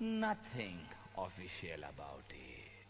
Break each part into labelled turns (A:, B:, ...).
A: Nothing official about it.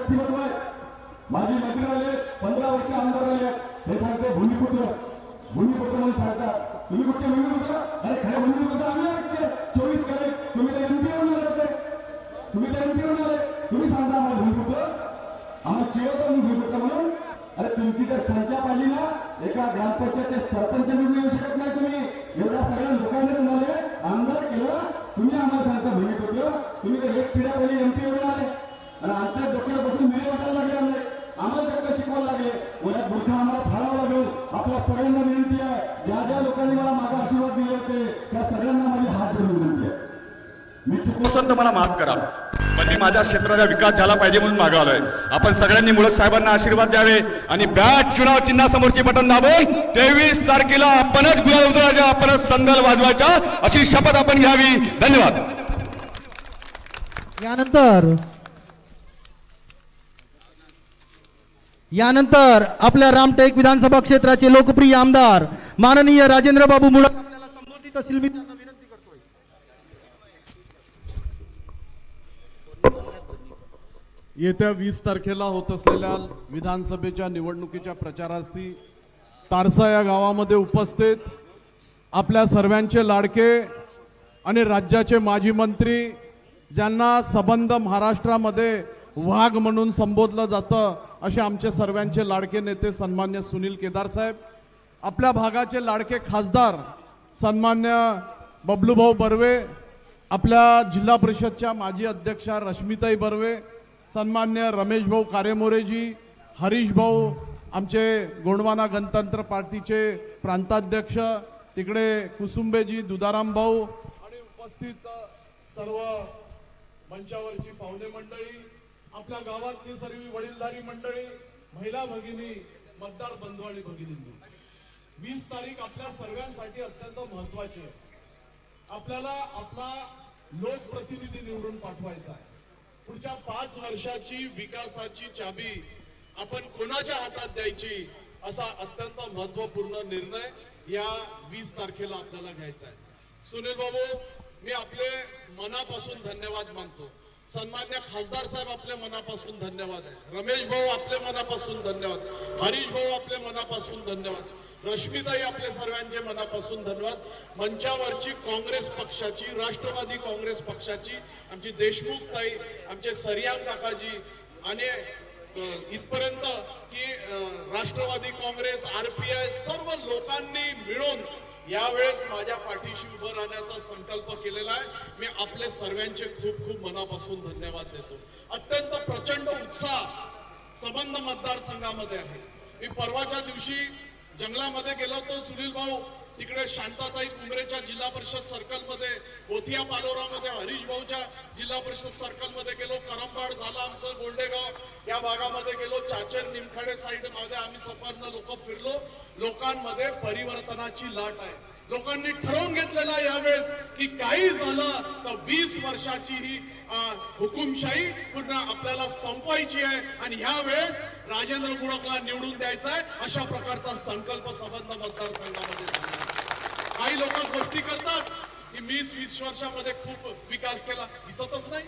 B: व्यक्तिमत्व आहे. माझी मंत्री आले पंधरा वर्ष आमदार आले. हे सांगते भूमिपुत्र भूमिपुत्र म्हणून सांगतात तुम्ही कुठचे भूमिपुत्र? अरे खरे भूमिपुत्र आम्ही कुठचे? चोवीस करे. तुम्ही तर एमपी होणार आले तुम्ही तर एमपी होणार आहे तुम्ही सांगता आम्हाला भूमिपुत्र. आम्हाला चिवत भूमिपुत्र म्हणून. अरे तुमची जर संख्या पाहिली ना एका ग्रामपंचायतचे सरपंच निवडून येऊ शकत नाही तुम्ही. एवढ्या सगळ्या लोकांनी तुम्हाला आमदार केलं. तुम्ही आम्हाला सांगता भूमिपुत्र. तुम्ही तर एक पिढ्या पहिले एमपी होणार आहे आणि आमच्या डोक्याला बसून मिळे वाटायला लागले आम्ही आम्हाला डोकं शिकवायला लागले. उद्या बुरखा आम्हाला फाळावं लागेल. आपल्या सगळ्यांना विनंती आहे. ज्या ज्या लोकांनी मला माझा आशीर्वाद दिले होते त्या सगळ्यांना माझी हात जोडून विनंती आहे. मी
C: मला माफ करा. पण मी माझ्या क्षेत्राचा विकास झाला पाहिजे म्हणून मागालोय आपण सगळ्यांनी मुळक साहेबांना आशीर्वाद द्यावे आणि बॅट चुनाव चिन्हासमोरची बटन दाबून तेवीस तारखेला आपणच गुलाल उतरायच्या आपणच संदल वाजवायच्या अशी शपथ आपण घ्यावी. धन्यवाद.
D: यानंतर यानंतर आपल्या रामटेक विधानसभा क्षेत्राचे लोकप्रिय आमदार माननीय राजेंद्र बाबू मुळक आपल्याला संबोधित असतील मी त्यांना विनंती करतोय.
E: येत्या वीस तारखेला होत असलेल्या विधानसभेच्या निवडणुकीच्या प्रचारार्थी तारसा या गावामध्ये उपस्थित आपल्या सर्वांचे लाडके आणि राज्याचे माजी मंत्री ज्यांना सबंध महाराष्ट्रामध्ये वाघ म्हणून संबोधलं जातं असे आमचे सर्वांचे लाडके नेते सन्मान्य सुनील केदार साहेब आपल्या भागाचे लाडके खासदार सन्मान्य बबलूभाऊ बर्वे आपल्या जिल्हा परिषदच्या माजी अध्यक्षा रश्मिताई बर्वे सन्मान्य रमेश भाऊ कारेमोरेजी हरीश भाऊ आमचे गोंडवाना गणतंत्र पार्टीचे प्रांताध्यक्ष तिकडे कुसुंबेजी दुधाराम भाऊ आणि उपस्थित सर्व मंचावरची पाहुणे मंडळी आपल्या गावातली सर्व वडीलधारी मंडळी महिला भगिनी मतदार बंधू आणि भगिनींनी वीस तारीख आपल्या सर्वांसाठी अत्यंत महत्वाची आहे. आपल्याला आपला लोकप्रतिनिधी निवडून पाठवायचा आहे. पुढच्या पाच वर्षाची विकासाची चाबी आपण कोणाच्या हातात द्यायची असा अत्यंत महत्त्वपूर्ण निर्णय या वीस तारखेला आपल्याला घ्यायचा आहे. सुनील बाबू मी आपले मनापासून धन्यवाद मानतो. सन्मान्य खासदार साहेब आपल्या मनापासून धन्यवाद आहे. रमेश भाऊ आपल्या मनापासून धन्यवाद. हरीश भाऊ आपल्या मनापासून धन्यवाद. रश्मिताई आपल्या सर्वांचे मनापासून धन्यवाद. मंचावरची काँग्रेस पक्षाची राष्ट्रवादी काँग्रेस पक्षाची आमची देशमुख ताई आमचे सरियाम काकाजी आणि इथपर्यंत की राष्ट्रवादी काँग्रेस आरपीआय सर्व लोकांनी मिळून यावेळेस माझ्या पाठीशी उभं राहण्याचा संकल्प केलेला आहे. मी आपले सर्वांचे खूप खूप मनापासून धन्यवाद देतो. अत्यंत प्रचंड उत्साह संबंध मतदारसंघामध्ये आहे. मी परवाच्या दिवशी जंगलामध्ये गेलो होतो सुनील भाऊ. तिकडे शांताताई कुंबरेच्या जिल्हा परिषद सर्कलमध्ये गोथिया पालोरामध्ये हरीश भाऊच्या जिल्हा परिषद सर्कलमध्ये गेलो. करंबाड झालं आमचं गोंडेगाव. या भागामध्ये गेलो. चाचर निमखडे साईडमध्ये आम्ही सफरनं लोक फिरलो. लोकांमध्ये परिवर्तनाची लाट आहे. लोकांनी ठरवून घेतलेलं यावेळेस की काही झालं तर वीस वर्षाची ही हुकुमशाही पुन्हा आपल्याला संपवायची आहे आणि ह्या वेळेस राजेंद्र गुळकला निवडून द्यायचा आहे अशा प्रकारचा संकल्प संबंध मतदारसंघामध्ये झाला काही लोक गोष्टी करतात की मी वीस वर्षामध्ये खूप विकास केला. दिसतच नाही.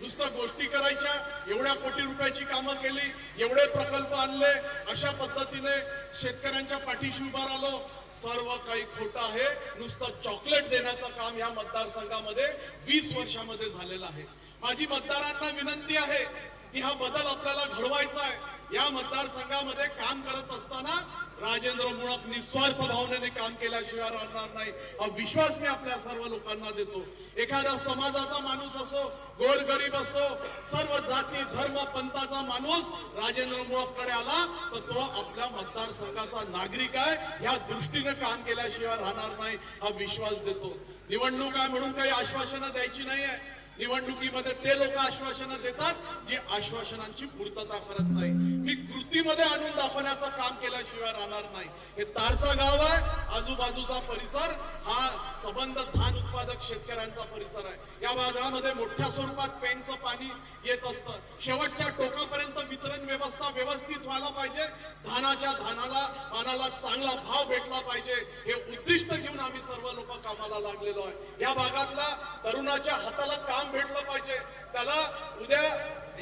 E: नुसतं गोष्टी करायच्या एवढ्या कोटी रुपयाची कामं केली एवढे प्रकल्प आणले अशा पद्धतीने शेतकऱ्यांच्या पाठीशी उभा राहिलो. सर्व काही खोटं आहे. नुसतं चॉकलेट देण्याचं काम या मतदारसंघामध्ये वीस वर्षामध्ये झालेलं आहे. माझी मतदारांना विनंती आहे की हा बदल आपल्याला घडवायचा आहे. या मतदारसंघामध्ये काम करत असताना राजेंद्र मुळक निस्वार्थ भावनेने काम केल्याशिवाय राहणार नाही. हा विश्वास मी आपल्या सर्व लोकांना देतो. एखादा समाजाचा माणूस असो गोरगरीब असो सर्व जाती धर्म पंथाचा माणूस राजेंद्र मुळककडे आला तर तो आपल्या मतदारसंघाचा नागरिक आहे. या दृष्टीने काम केल्याशिवाय राहणार नाही. हा विश्वास देतो. निवडणूक आहे म्हणून काही आश्वासनं द्यायची नाही आहे निवडणुकीमध्ये ते लोक आश्वासनं देतात जे आश्वासनांची पूर्तता करत नाही. ही कृतीमध्ये आणून दाखवण्याचं काम केल्याशिवाय राहणार नाही. हे तारसा गाव आहे आजूबाजूचा परिसर हा संबंध धान उत्पादक शेतकऱ्यांचा परिसर आहे. या भागामध्ये मोठ्या स्वरूपात पेनचं पाणी येत असतं. शेवटच्या टोकापर्यंत वितरण व्यवस्था व्यवस्थित व्हायला पाहिजे. धानाच्या धानाला पानाला चांगला भाव भेटला पाहिजे. हे उद्दिष्ट घेऊन आम्ही सर्व लोक कामाला लागलेलो आहे. या भागातला तरुणाच्या हाताला काम भेटलं पाहिजे. त्याला उद्या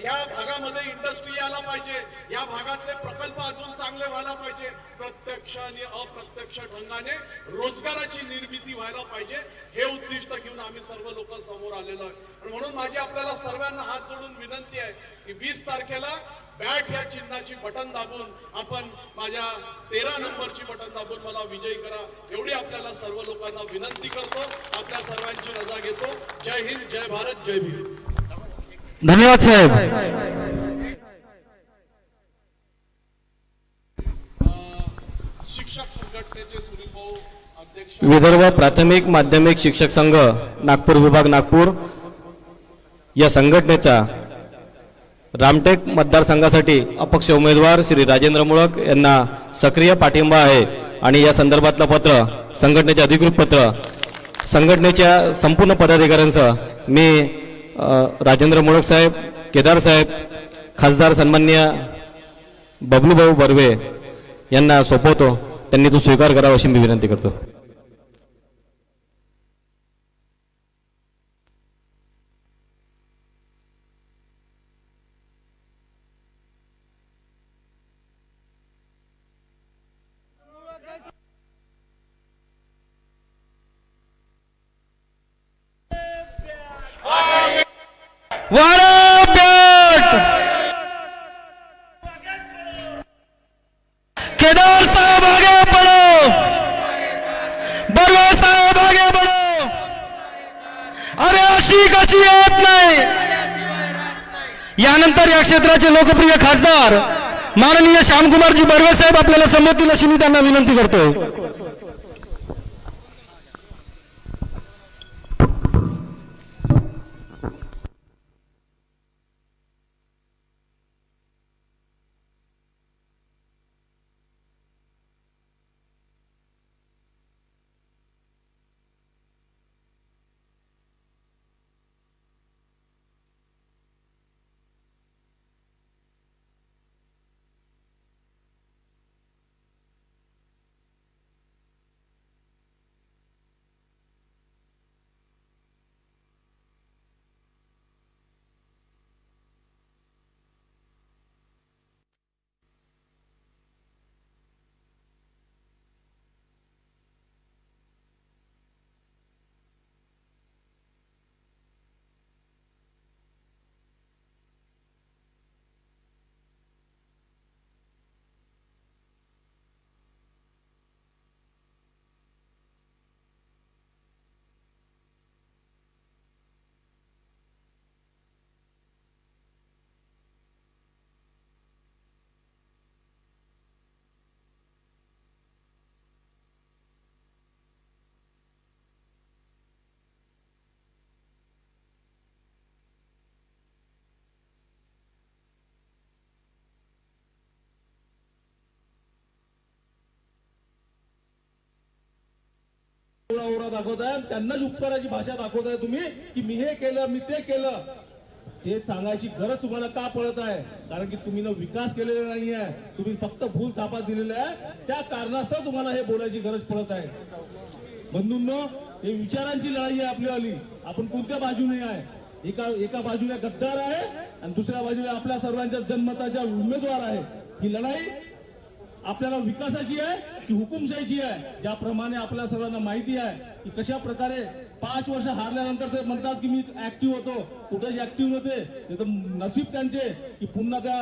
E: या भागामध्ये इंडस्ट्री यायला पाहिजे. या भागातले प्रकल्प अजून चांगले व्हायला पाहिजे. प्रत्यक्ष आणि अप्रत्यक्ष ढंगाने रोजगाराची निर्मिती व्हायला पाहिजे. हे उद्दिष्ट घेऊन आम्ही सर्व लोक समोर आलेलो आहे. आणि म्हणून माझी आपल्याला सर्वांना हात जोडून विनंती आहे की वीस तारखेला बॅट या चिन्हाची बटन दाबून आपण माझ्या तेरा नंबरची बटन दाबून मला विजयी करा. एवढी आपल्याला सर्व लोकांना विनंती करतो. आपल्या सर्वांची रजा घेतो. जय हिंद जय भारत जय भीम.
D: धन्यवाद साहेब.
F: विदर्भ प्राथमिक माध्यमिक शिक्षक संघ नागपूर विभाग नागपूर. या संघटनेचा रामटेक मतदारसंघासाठी अपक्ष उमेदवार श्री राजेंद्र मुळक यांना सक्रिय पाठिंबा आहे. आणि या संदर्भातलं पत्र संघटनेचे अधिकृत पत्र संघटनेच्या संपूर्ण पदाधिकाऱ्यांसह मी राजेंद्र मोळक साहेब केदार साहेब खासदार सन्मान्य बबलूभाऊ बर्वे यांना सोपवतो. त्यांनी तो स्वीकार करावा अशी मी विनंती करतो.
D: अरे अशी कशी येत नाही. यानंतर या क्षेत्राचे लोकप्रिय खासदार माननीय श्यामकुमारजी बर्वे साहेब आपल्याला संबोधतील अशी मी त्यांना विनंती करतो
B: दाखवताय त्यांनाच उपकाराची भाषा दाखवताय तुम्ही की मी हे केलं मी ते केलं. हे सांगायची गरज तुम्हाला का पडत आहे? कारण की तुम्ही ना विकास केलेला नाही आहे. तुम्ही फक्त भूल थापा दिलेला आहे. त्या कारणास्तव तुम्हाला हे बोलायची गरज पडत आहे. बंधूंनो हे विचारांची लढाई आहे आपल्यावाली आपण कोणत्या बाजूने आहे? एका एका बाजूने गद्दार आहे आणि दुसऱ्या बाजूने आपल्या सर्वांच्या जनमताच्या उमेदवार आहे. ही लढाई आपल्याला विकासाची आहे. की हुकुमशाहीची आहे. ज्याप्रमाणे आपल्या सर्वांना माहिती आहे की कशा प्रकारे पाच वर्ष हारल्यानंतर ते म्हणतात की मी ऍक्टिव्ह होतो. कुठेच ऍक्टिव्ह नव्हते. तर नसीब त्यांचे की पुन्हा त्या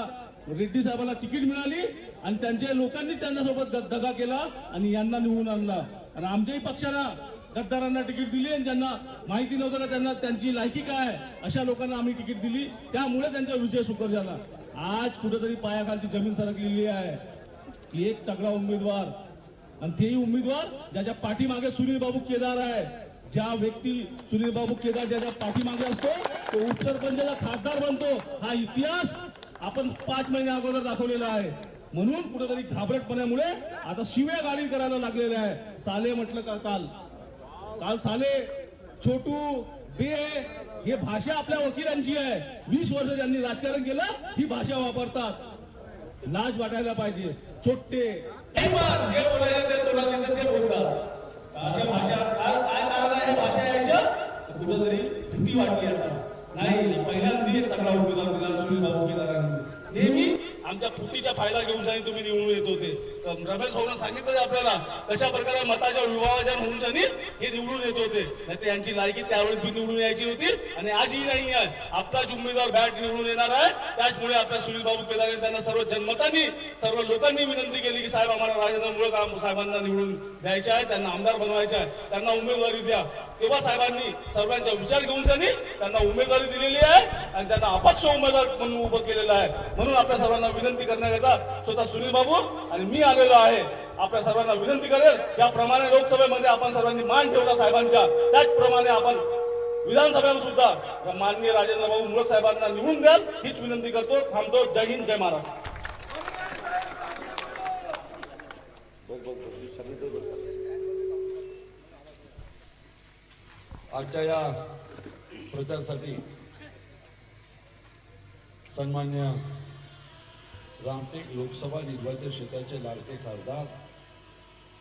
B: रेड्डी साहेबांना तिकीट मिळाली आणि त्यांच्या लोकांनी त्यांना सोबत दगा केला आणि यांना निवडून आणला. आणि आमच्याही पक्षाला गद्दारांना तिकीट दिली आणि ज्यांना माहिती नव्हतं ना त्यांना त्यांची लायकी काय अशा लोकांना आम्ही तिकीट दिली. त्यामुळे त्यांचा विजय सुकर झाला. आज कुठेतरी पायाखालची जमीन सरकलेली आहे. की एक तगडा उमेदवार आणि तेही उमेदवार ज्याच्या पाठीमागे सुनील बाबू केदार आहे. ज्या व्यक्ती सुनील बाबू केदार ज्याच्या पाठीमागे असतो तो उपसरपंचाचा खासदार बनतो. हा इतिहास आपण पाच महिन्या अगोदर दाखवलेला आहे. म्हणून कुठेतरी घाबरटपणामुळे आता शिव्या गाडी करायला लागलेल्या आहे. साले म्हटलं का काल? काल साले छोटू बे हे भाषा आपल्या वकिलांची आहे. वीस वर्ष ज्यांनी राजकारण केलं ही भाषा वापरतात. लाज वाटायला पाहिजे. छोटे अशा भाषा काय कारण आहे भाषा यायच्या कुठेतरी भीती वाटली आता. नाही पहिल्यांदा एक तक्रार उमेदवार दिला सुनील बाबू केदारांनी नेहमी आमच्या फुटीचा फायदा घेऊन जाणे तुम्ही निवडून येत होते. तर रमेश भाऊनं सांगितलं आपल्याला कशा प्रकारे मताच्या विवाहाच्या म्हणून हे निवडून येत होते. नाही तर यांची लायकी त्यावेळेस बी निवडून यायची होती आणि आजही नाही आहे. आपलाच उमेदवार बॅट निवडून येणार आहे. त्याचमुळे आपल्या सुनील बाबू केदारे त्यांना सर्व जन्मतांनी सर्व लोकांनी विनंती केली की साहेब आम्हाला राजेंद्र मुळे साहेबांना निवडून द्यायचे आहे त्यांना आमदार बनवायचे आहे. त्यांना उमेदवारी द्या. तेव्हा साहेबांनी सर्वांचा विचार घेऊन त्यांनी त्यांना उमेदवारी दिलेली आहे आणि त्यांना अपक्ष उमेदवार म्हणून उभं केलेलं आहे. म्हणून आपल्या सर्वांना विनंती करण्याकरता स्वतः सुनील बाबू आणि मी आलेलो आहे. आपल्या सर्वांना विनंती करेल ज्याप्रमाणे लोकसभेमध्ये आपण सर्वांनी मान ठेवला साहेबांच्या त्याचप्रमाणे आपण विधानसभेला सुद्धा माननीय राजेंद्र भाऊ मुळक साहेबांना निवडून द्याल हीच विनंती करतो. थांबतो. जय हिंद जय महाराष्ट्र.
G: आजच्या या प्रचारासाठी सन्मान्य रामटेक लोकसभा निर्वाचन क्षेत्राचे लाडके खासदार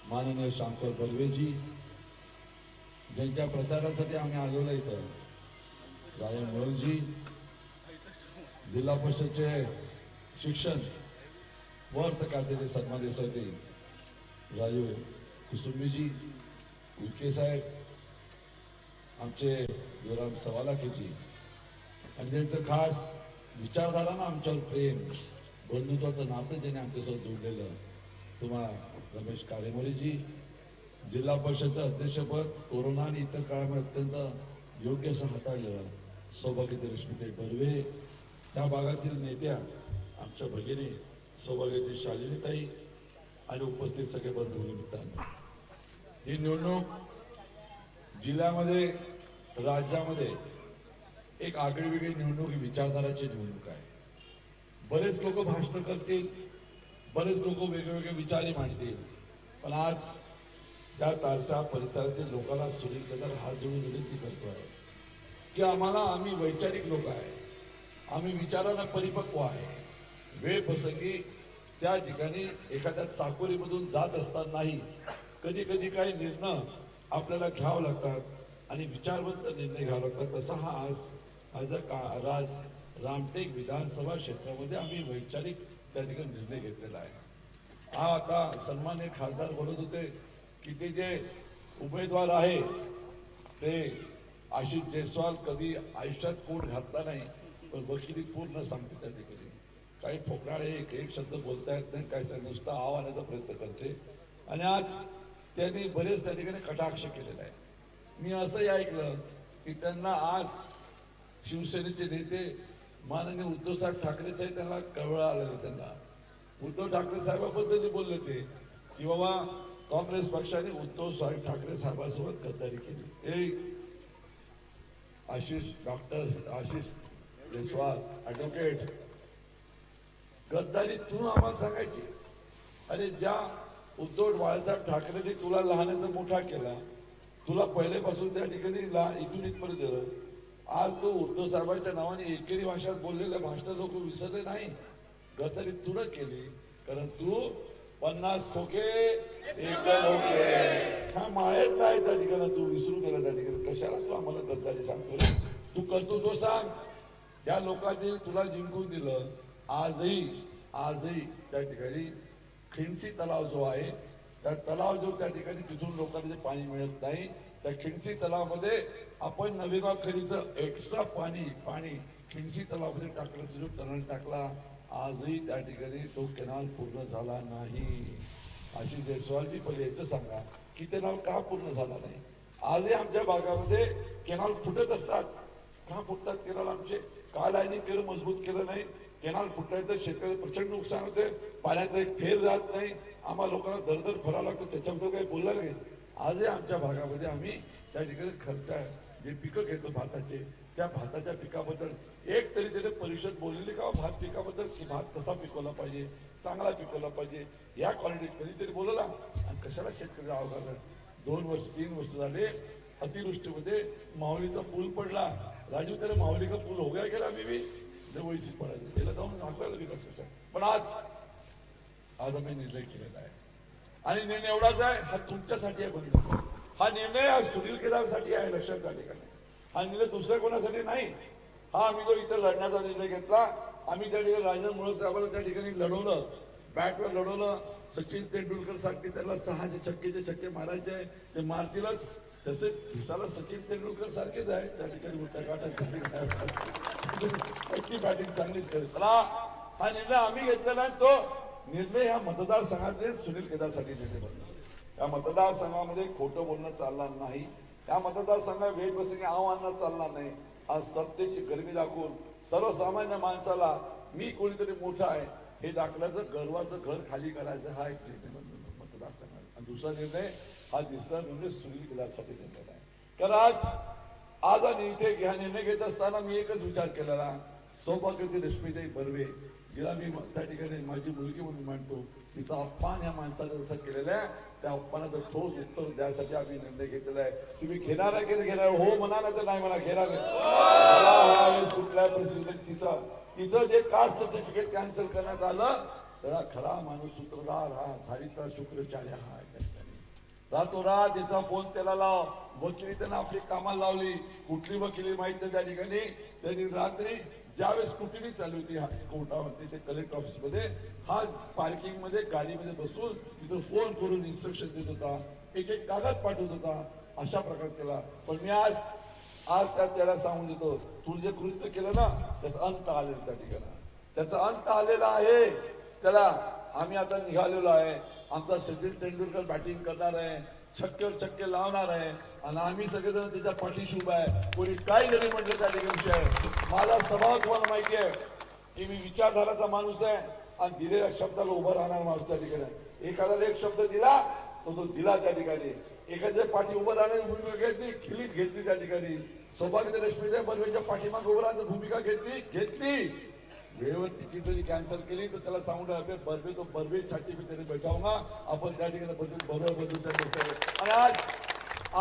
G: माननीय शांकर बलवेजी ज्यांच्या प्रचारासाठी आम्ही आलेलो इथं. रायन मोहनजी जिल्हा परिषदचे शिक्षण व खात्याचे सन्मान्य सती राजू कुसुंबीजी उच्चे साहेब आमचे जोराम सवालाखीची आणि त्यांचं खास विचारधारानं आमच्यावर प्रेम बंधुत्वाचं नातं ज्याने आमच्यासोबत जोडलेलं. तुम्हा रमेश कारेमोरीजी जिल्हा परिषदचं अध्यक्षपद कोरोना आणि इतर काळामध्ये अत्यंत योग्य असं हाताळलं सौभाग्यवती रश्मीताई बर्वे त्या भागातील नेत्या आमच्या भगिनी सौभाग्यवती शालिनीताई आणि उपस्थित सगळे बंधू निमित्तानं. ही निवडणूक जिल्ह्यामध्ये राज्यामध्ये एक आगळीवेगळी निवडणूक ही विचारधाराची निवडणूक आहे. बरेच लोक भाषण करतील बरेच लोक वेगवेगळे विचारही मांडतील. पण आज त्या तारसा परिसरातील लोकांना सुनील कदर हात जोडून विनंती करतो आहे की आम्हाला आम्ही वैचारिक लोक आहे. आम्ही विचारांना परिपक्व आहे. वेळ प्रसंगी त्या ठिकाणी एखाद्या चाकोरीमधून जात असतानाही कधी कधी काही निर्णय आपल्याला घ्यावं लागतात. आणि विचारवंत निर्णय घ्यावा लागतात तसा हा आज आज का राज रामटेक विधानसभा क्षेत्रामध्ये आम्ही वैचारिक त्या ठिकाणी निर्णय घेतलेला आहे. हा आता सन्मान्य खासदार बोलत होते की ते जे उमेदवार आहे ते आशिष जयस्वाल कधी आयुष्यात कोण घातला नाही पण वकिली पूर्ण सांगते त्या ठिकाणी. काही फोकणारे एक एक शब्द बोलता येत नाही काय नुसतं आव आणण्याचा प्रयत्न करते. आणि आज त्यांनी बरेच त्या ठिकाणी कटाक्ष केलेला आहे. मी असंही ऐकलं की त्यांना आज शिवसेनेचे नेते माननीय उद्धव साहेब ठाकरे साहेब त्यांना कळवळा आलेलं त्यांना. उद्धव ठाकरे साहेबाबद्दल बोलले ते की बाबा काँग्रेस पक्षाने उद्धव साहेब ठाकरे साहेबांसोबत गद्दारी केली. ए आशिष डॉक्टर आशिष जयस्वाल ॲडव्होकेट गद्दारी तू आम्हाला सांगायची. अरे ज्या उद्धव बाळासाहेब ठाकरेंनी तुला लहानाचा मोठा केला तुला पहिल्यापासून त्या ठिकाणी ला- इथून इथपर्यंत दिलं आज तो उद्धव साहेबांच्या नावाने एकेरी भाषात बोललेल्या भाषण लोक विसरले नाही. गतरी तुला केली. कारण तू पन्नास खोके एकदम हा नाही त्या ठिकाणी तू विसरू गेला त्या ठिकाणी. कशाला तू आम्हाला गद्दारी सांगतो रे तू करतो तो सांग. त्या लोकांनी तुला जिंकून दिलं. आजही आजही त्या ठिकाणी खिंडसी तलाव जो आहे त्या तलाव जो त्या ठिकाणी तिथून लोकांना जे पाणी मिळत नाही त्या खिंडसी तलावामध्ये आपण नवेगाव खरीचं एक्स्ट्रा पाणी पाणी खिंडसी तलावामध्ये टाकलं जो टनल टाकला आजही त्या ठिकाणी तो केनाल पूर्ण झाला नाही. अशी जयस्वालजी पहिले याचं सांगा की ते का पूर्ण झाला नाही? आजही आमच्या भागामध्ये केनाल फुटत असतात. का फुटतात? केनाल आमचे का लाईनिंग केलं मजबूत केलं नाही? केनाल फुटायचं शेतकरी प्रचंड नुकसान होते पाण्याचा एक फेर जात नाही. आम्हाला लोकांना दरदर फरावं लागतं त्याच्याबद्दल काही बोलला नाही. आजही आमच्या भागामध्ये आम्ही त्या ठिकाणी खर्च जे पिकं घेतो भाताचे त्या भाताच्या पिकाबद्दल एक तरी त्याने परिषद बोललेली का हो, भात पिकाबद्दल की भात कसा पिकवला पाहिजे चांगला पिकवला पाहिजे या क्वालिटीत कधीतरी बोलला. आणि कशाला शेतकरी अवघड दोन वर्ष तीन वर्ष झाले अतिवृष्टीमध्ये माऊलीचा पूल पडला. राजू त्याला माऊली का पूल हो गया गेला मी बी जवळची पडायला त्याला जाऊन दाखवायला विकास कसा पण आज आज आम्ही निर्णय केलेला आहे. आणि निर्णय एवढाच आहे हा तुमच्यासाठी आहे बंधू. हा निर्णय हा सुनील केदारसाठी आहे लक्षात त्या ठिकाणी हा निर्णय दुसऱ्या कोणासाठी नाही? हा आम्ही जो इथं लढण्याचा निर्णय घेतला आम्ही त्या ठिकाणी राजन मुळक साहेबांना त्या ठिकाणी लढवलं बॅटवर लढवलं. सचिन तेंडुलकर सारखे त्याला सहाशे छक्केचे छक्के मारायचे आहे. ते मारतीलच. तसे दिसाला सचिन तेंडुलकर सारखेच आहे त्या ठिकाणी मोठ्या गाठासाठी बॅटिंग चांगलीच करेल. चला हा निर्णय आम्ही घेतलेला आहे तो निर्णय ह्या मतदारसंघाचे सुनील केदारसाठी निर्णय बनला या मतदारसंघामध्ये खोटं बोलणं चालणार नाही. या मतदारसंघात वेगप्रसंगी आव्हानं चालणार नाही. आज सत्तेची गरमी दाखवून सर्वसामान्य माणसाला मी कोणीतरी मोठा आहे हे दाखल्याचं गर्वाचं घर खाली करायचं हा एक निर्णय मतदारसंघात. आणि दुसरा निर्णय हा तिसरा निर्णय म्हणजे सुनील केदारसाठी निर्णय आहे. तर आज आज आणि इथे ह्या निर्णय घेत असताना मी एकच विचार केलेला. सौभाग्यती रश्मीताई बर्वे जिला मी त्या ठिकाणी माझी मुलगी म्हणून मानतो. तिचा अपमान ह्या माणसाने जसं केलेला आहे त्या अपमानाचं ठोस उत्तर द्यायसाठी आम्ही निर्णय घेतलेला आहे. तुम्ही घेणार आहे की घेणार हो म्हणाला तर नाही मला घेणार आहे. मला कुठल्या परिस्थितीत तिचा तिचं जे कास्ट सर्टिफिकेट कॅन्सल करण्यात आलं तर खरा माणूस सूत्रधार हा झारिता शुक्राचार्य हा रातोरात इथं फोन त्याला लाव. वकिली त्यांना आपली कामाला लावली. कुठली वकिली माहीत नाही त्या ठिकाणी. त्यांनी रात्री ज्यावेळेस कुठली चालू होती हा कोर्टामध्ये ते कलेक्टर ऑफिसमध्ये हा पार्किंगमध्ये गाडीमध्ये बसून तिथं फोन करून इन्स्ट्रक्शन देत होता एक एक कागद पाठवत होता अशा प्रकार केला. पण मी आज आज त्या त्याला सांगून देतो तू जे कृत्य केलं ना त्याचा अंत आलेला त्या ठिकाणी. त्याचा अंत आलेला आहे. त्याला आम्ही आता निघालेलो आहे. आमचा सचिन तेंडुलकर बॅटिंग करणार आहे. छक्केवर छक्के लावणार आहे. आणि आम्ही सगळेजण त्याच्या पाठीशी उभा आहे. कोणी काय जरी म्हटलं त्या ठिकाणी आहे. माझा स्वभाव तुम्हाला माहिती आहे की मी विचारधाराचा माणूस आहे आणि दिलेल्या शब्दाला उभं राहणार माणूस त्या ठिकाणी एखाद्याला एक शब्द दिला तो तो दिला त्या ठिकाणी एखाद्या पाठी उभं राहण्याची भूमिका घेतली खिलीत घेतली त्या ठिकाणी सौभाग्य रश्मीच्या बर्वेच्या पाठीमाग उभं राहण्याची भूमिका घेतली घेतली. वेळेवर तिकीट जरी कॅन्सल केली तर त्याला सांगून टाका, बर्वे तो बर्वे साठी मी त्याने बैठावूंगा आपण त्या ठिकाणी बदलून बरोबर बदलून त्या ठिकाणी आणि आज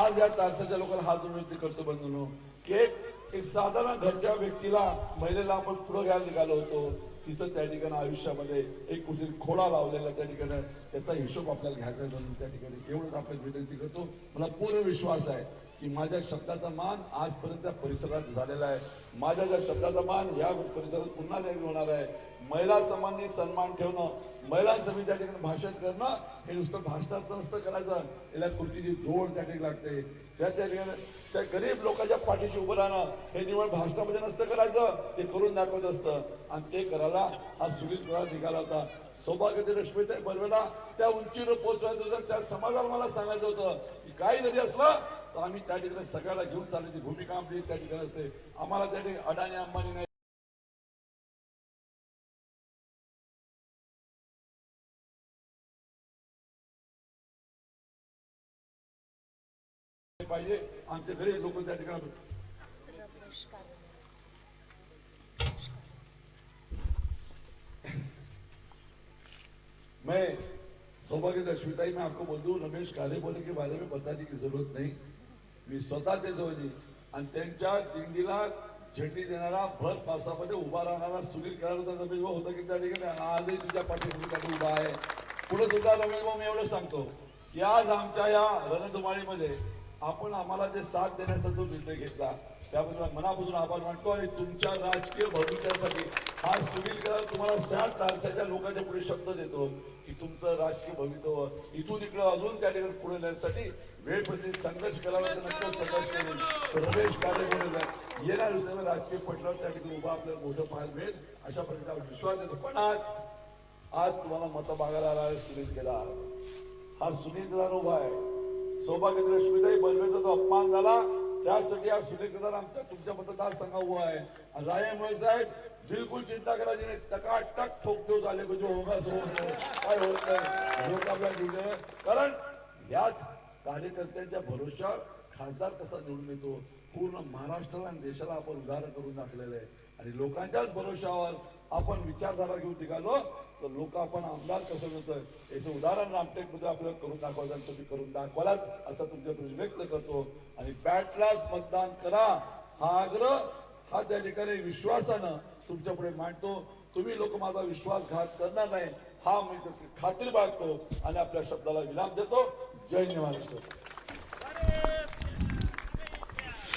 G: आज या तारसाच्या लोकांना हात विनंती करतो बंधूनो की एक एक साधारण घरच्या व्यक्तीला महिलेला आपण पुढे घ्यायला निघालो होतो तिचं त्या ठिकाणी आयुष्यामध्ये एक कुठे खोडा लावलेला त्या ठिकाणी त्याचा हिशोब आपल्याला घ्यायचा आहे म्हणून त्या ठिकाणी एवढंच आपण विनंती करतो. मला पूर्ण विश्वास आहे. की माझ्या शब्दाचा मान आजपर्यंत त्या परिसरात झालेला आहे. माझ्या ज्या शब्दाचा मान या परिसरात पुन्हा निर्माण होणार आहे. महिला समांनी सन्मान ठेवणं महिलांसमी त्या ठिकाणी भाषण करणं हे नुसतं भाषणात नसतं करायचं. याला कृतीची जोड त्या ठिकाणी लागते. त्या त्या ठिकाणी त्या गरीब लोकांच्या पाठीशी उभं राहणं हे निवड भाषणामध्ये नसतं करायचं. ते करून दाखवत असतं. आणि ते करायला हा सुनील कुमार निघाला होता. सौभाग्य रश्मी त्या बर्वेला त्या उंचीवर पोहोचवायचं होतं त्या समाजाला मला सांगायचं होतं की काही जरी असलं तर आम्ही त्या ठिकाणी सगळ्याला घेऊन भूमिका आपली त्या अंबानी नाही. आमचे मैं सौभाग्य रश्मिताई मैं आपको बोल दू, रमेश काले बोले के बारे में बताने की ज़रूरत नहीं। मी स्वतः ते होती आणि त्यांच्या दिंडीला झेंडी देणारा भर पावसामध्ये उभा राहणारा सुनील करार रमेश भाऊ होता की त्या ठिकाणी? आजही तुझ्या पाठीपुढे उभा आहे. पुढे सुद्धा रमेश भाऊ मी एवढं सांगतो की आज आमच्या या रणधुमाळीमध्ये आपण आम्हाला जे साथ देण्याचा जो निर्णय घेतला त्याबद्दल मनापासून आभार मानतो आणि तुमच्या राजकीय भविष्यासाठी हा सुनील करार तुम्हाला सात तारसाच्या लोकांच्या पुढे शब्द देतो की तुमचं राजकीय भवितव्य इथून इकडं अजून त्या ठिकाणी पुढे नेण्यासाठी वेळ संघर्ष करावा तर नक्कीच संघर्ष करेल रमेश कार्य येणार दिवसाला राजकीय पटलावर त्या ठिकाणी उभा आपल्याला मोठं पाहायला मिळेल. अशा प्रकारचा विश्वास देतो पण आज आज तुम्हाला मत मागायला आला आहे सुनील केला हा सुनील केदार उभा आहे. सौभाग्य रश्मीताई बलवेचा जो अपमान झाला त्यासाठी हा सुनील केदार आमच्या तुमच्या मतदारसंघा उभा आहे. राय रायमुळे साहेब बिलकुल चिंता करायची नाही. टकाटक ठोक देऊ झाले जो होगा सो होतो. काय होत नाही. लोक आपल्या कारण याच कार्यकर्त्यांच्या भरोश्यावर खासदार कसा निवडून येतो पूर्ण महाराष्ट्राला आणि देशाला आपण उदाहरण करून दाखलेलं आहे. आणि लोकांच्याच भरोशावर आपण विचारधारा घेऊन निघालो तर लोक आपण आमदार कसं होतं याचं उदाहरण रामटेकमध्ये आपल्याला करून दाखवायचं आणि तुम्ही करून दाखवालाच असं तुमच्याकडून व्यक्त करतो. आणि बॅटलाच मतदान करा हा आग्रह हा त्या ठिकाणी विश्वासानं तुमच्यापुढे मांडतो. तुम्ही लोक माझा विश्वासघात करणार नाही हा मी त्याची खात्री बाळगतो आणि आपल्या शब्दाला विराम देतो. जय जवान